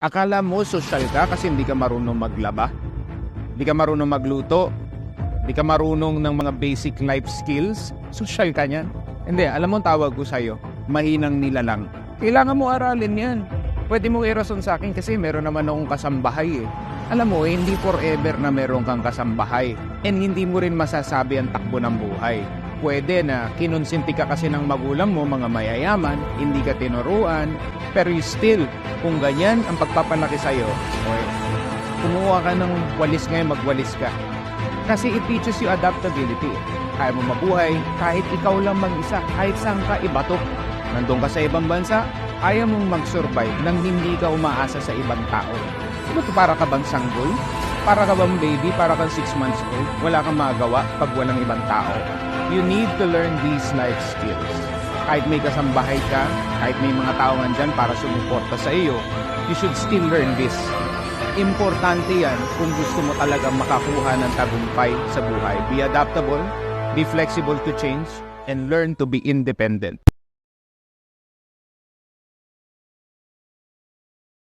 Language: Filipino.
Akala mo social ka kasi hindi ka marunong maglaba? Hindi ka marunong magluto? Hindi ka marunong ng mga basic life skills? Social ka niyan? Hindi, alam mo ang tawag ko sa'yo, mahinang nilalang. Kailangan mo aralin yan. Pwede mo irason sa akin kasi meron naman akong kasambahay eh. Alam mo, hindi forever na meron kang kasambahay. And hindi mo rin masasabi ang takbo ng buhay. Pwede na kinonsinti ka kasi ng magulang mo, mga mayayaman, hindi ka tinuruan, pero still, kung ganyan ang pagpapalaki sa'yo, okay, kumuha ka ng walis ngayon, magwalis ka. Kasi it teaches you adaptability. Kaya mo mabuhay kahit ikaw lang mag-isa, kahit saan ka ibatok. Nandun ka sa ibang bansa, ayaw mong mag-survive nang hindi ka umaasa sa ibang tao. Ano to, para ka bang sanggol? Para ka bang baby? Para kang 6 months old? Wala kang magawa pag walang ibang tao. You need to learn these life skills. Kahit may kasambahay ka, kahit may mga tao nandyan para sumuporta sa iyo, you should still learn this. Importante yan kung gusto mo talaga makakuha ng tagumpay sa buhay. Be adaptable, be flexible to change, and learn to be independent.